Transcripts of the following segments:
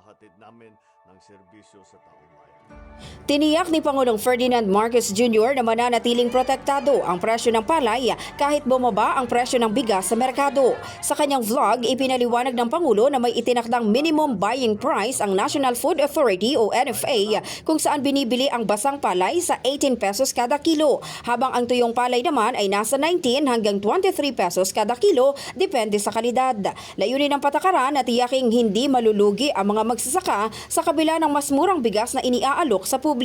paghahatid namin ng serbisyo sa taong. Tiniyak ni Pangulong Ferdinand Marcos Jr. na mananatiling protektado ang presyo ng palay kahit bumaba ang presyo ng bigas sa merkado. Sa kanyang vlog, ipinaliwanag ng Pangulo na may itinakdang minimum buying price ang National Food Authority o NFA kung saan binibili ang basang palay sa 18 pesos kada kilo, habang ang tuyong palay naman ay nasa 19 hanggang 23 pesos kada kilo depende sa kalidad. Layunin ng patakaran na tiyaking hindi malulugi ang mga magsasaka sa kabila ng mas murang bigas na iniaalok sa publiko.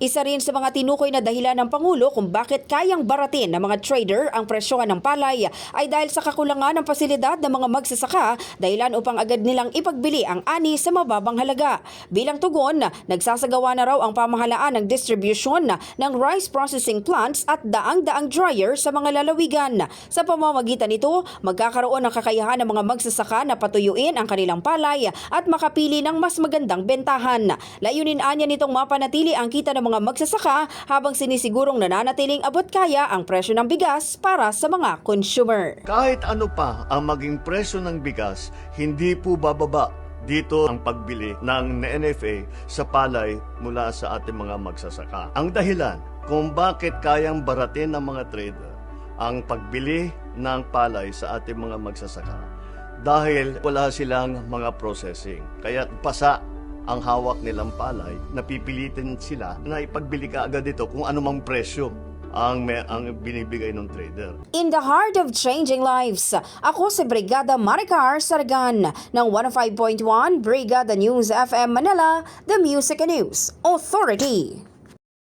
Isa rin sa mga tinukoy na dahilan ng Pangulo kung bakit kayang baratin ng mga trader ang presyohan ng palay ay dahil sa kakulangan ng pasilidad ng mga magsasaka dahilan upang agad nilang ipagbili ang ani sa mababang halaga. Bilang tugon, nagsasagawa na raw ang pamahalaan ng distribution ng rice processing plants at daang-daang dryer sa mga lalawigan. Sa pamamagitan nito, magkakaroon ng kakayahan ng mga magsasaka na patuyuin ang kanilang palay at makapili ng mas magandang bentahan. Layunin anya nitong mapanatili ang kita ng mga magsasaka habang sinisigurong nananatiling abot kaya ang presyo ng bigas para sa mga consumer. Kahit ano pa ang maging presyo ng bigas, hindi po bababa dito ang pagbili ng NFA sa palay mula sa ating mga magsasaka. Ang dahilan kung bakit kayang baratin ng mga trader ang pagbili ng palay sa ating mga magsasaka dahil wala silang mga processing. Kaya pasa ang hawak nilang palay, napipilitin sila na ipagbili ka agad ito kung anumang presyo ang, may, ang binibigay ng trader. In the heart of changing lives, ako si Brigada Maricar Sargan ng 105.1 Brigada News FM Manila, the Music and News Authority.